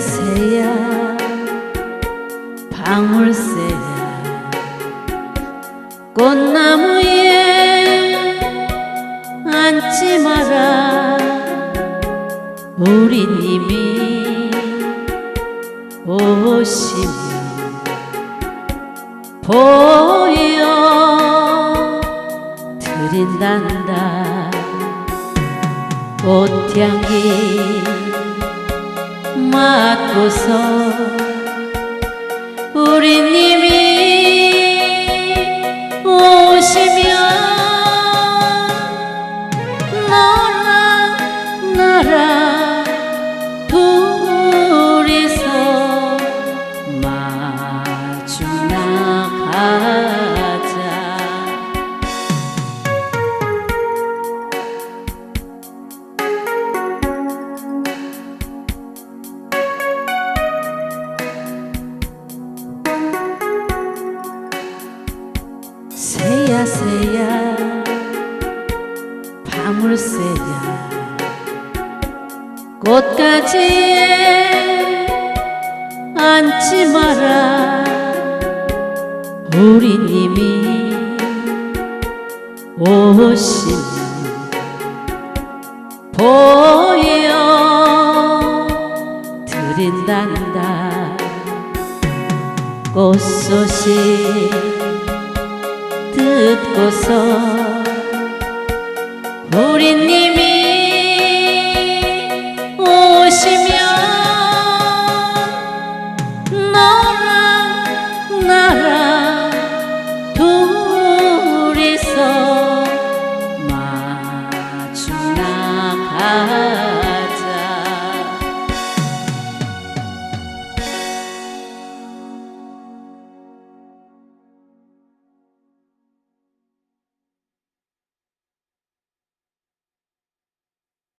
새야 방울새야. 꽃나무에 앉지 마라. 우리 님이 오시면 보여 드린단다. 꽃향기 맡고서 우리 님이 오시면 너랑 나랑 둘이서 마주 나가 새야 새야. 방울새야. 꽃가지에 앉지 마라. 우리 님이 오시면 보여 드린단다. 꽃소식 듣고서 우리